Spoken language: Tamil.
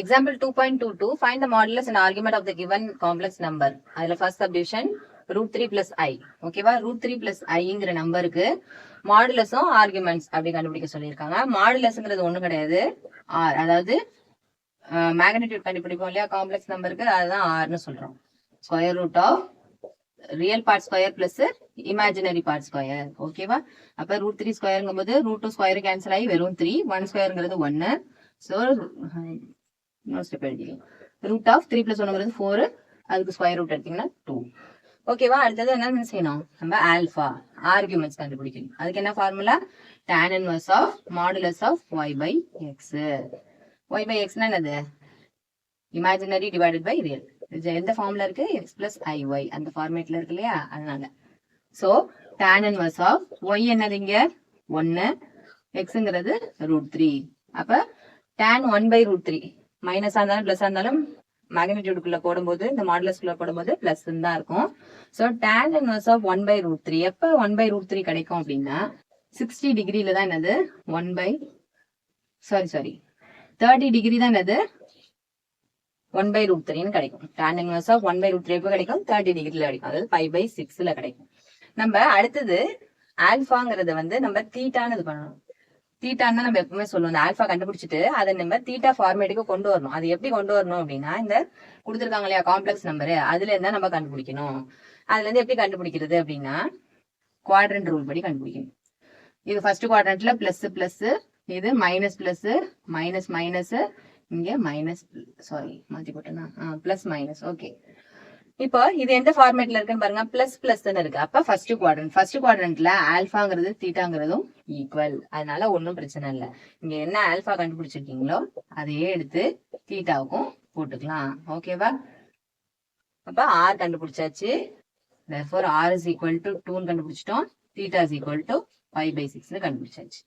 Example two point two to find the modulus and argument of the given complex number அதுல first subdivision root three plus i ஓகேவா ரூட் த்ரீ பிளஸ் ஐங்கிற நம்பருக்கு மாடுலஸும் ஆர்குமெண்ட்ஸ் அப்படி கண்டுபிடிக்க சொல்லியிருக்காங்க. இங்கிறது ஒன்று கிடையாது. ஆர் அதாவது magnitude கண்டுபிடிப்போம் இல்லையா? காம்ப்ளெக்ஸ் நம்பருக்கு அதுதான் ஆர்னு சொல்றோம். Square root of real part square plus imaginary part square ஓகேவா அப்ப ரூட் த்ரீ ஸ்கொயருங்கும் போது ரூட் டூ ஸ்கொயர் கேன்சல் ஆகி வெறும் த்ரீ ஒன் ஸ்கொயருங்கிறது ஒன்னு ஸோ இன்னொரு ஸ்டெப் எழுதிக்கலாம் ரூட் ஆஃப் த்ரீ பிளஸ் ஒன்னுங்கிறது ஃபோர் அதுக்கு ஸ்கொயர் ரூட் எடுத்தீங்கன்னா டூ ஓகேவா அடுத்தது என்ன செய்யணும்? நம்ம ஆல்ஃபா ஆர்குமெண்ட்ஸ் கண்டுபிடிக்கணும். அதுக்கு என்ன formula tan inverse of modulus of y by x y by எக்ஸ்னா என்னது? இமேஜினரி டிவைடட் பை ரியல் எந்த ஃபார்ம்ல இருக்கு? எக்ஸ் பிளஸ் ஐ ஒய் அந்த ஃபார்மேட்ல இருக்கு இல்லையா? அதனால. So tan inverse of y என்னது இங்க? ஒன்னு எக்ஸுங்கிறது ரூட் த்ரீ அப்ப tan one by root three மைனஸா இருந்தாலும் பிளஸ் இருந்தாலும் மேக்னிடியூடுக்குள்ள போடும்போது இந்த மாடுலஸ்குள்ள போடும்போது பிளஸ் தான் இருக்கும். So tan inverse of one by root three எப்போ ஒன் பை ரூட் த்ரீ கிடைக்கும் அப்படின்னா சிக்ஸ்டி டிகிரில தான் என்னது? One by sorry sorry thirty degree தான் என்னது? ஒன் பை ரூட் த்ரீன்னு கிடைக்கும். Tan inverse of one by root three எப்போ கிடைக்கும்? தேர்ட்டி டிகிரியில் கிடைக்கும். அதாவது ஃபைவ் பை சிக்ஸ்ல கிடைக்கும். நம்ம அடுத்தது ஆல்ஃபாங்கிறத வந்து நம்ம தீட்டான்னு இது பண்ணணும். தீட்டான்னு நம்ம எப்பவுமே சொல்லுவோம். அந்த ஆல்ஃபா கண்டுபிடிச்சிட்டு அதை நம்ம தீட்டா ஃபார்மேட்டுக்கு கொண்டு வரணும். அது எப்படி கொண்டு வரணும் அப்படின்னா இந்த கொடுத்துருக்காங்க இல்லையா காம்ப்ளெக்ஸ் நம்பரு அதுல இருந்தா நம்ம கண்டுபிடிக்கணும். அதுல இருந்து எப்படி கண்டுபிடிக்கிறது அப்படின்னா குவாட்ரண்ட் ரூல் படி கண்டுபிடிக்கணும். இது ஃபர்ஸ்ட் குவாட்ரண்ட்ல பிளஸ் பிளஸ் இது மைனஸ் பிளஸ் மைனஸ் மைனஸ் இங்க மைனஸ் சாரி மாத்தி போட்டேன்னா பிளஸ் மைனஸ் ஓகே இப்போ இது எந்த ஃபார்மேட்ல இருக்குன்னு பாருங்க. பிளஸ் பிளஸ் இருக்கு. அப்ப ஃபர்ஸ்ட் குவாட்ரண்ட் ஃபர்ஸ்ட் குவாட்ரண்ட்ல ஆல்பாங்கிறது தீட்டாங்கிறதும் ஈக்குவல் அதனால ஒன்றும் பிரச்சனை இல்லை. இங்க என்ன ஆல்பா கண்டுபிடிச்சிருக்கீங்களோ அதையே எடுத்து தீட்டாவுக்கும் போட்டுக்கலாம். ஓகேவா அப்ப ஆர் கண்டுபிடிச்சாச்சு. For R is equal to டூன்னு கண்டுபிடிச்சிட்டோம். theta is equal to 5 by 6 கண்டுபிடிச்சாச்சு.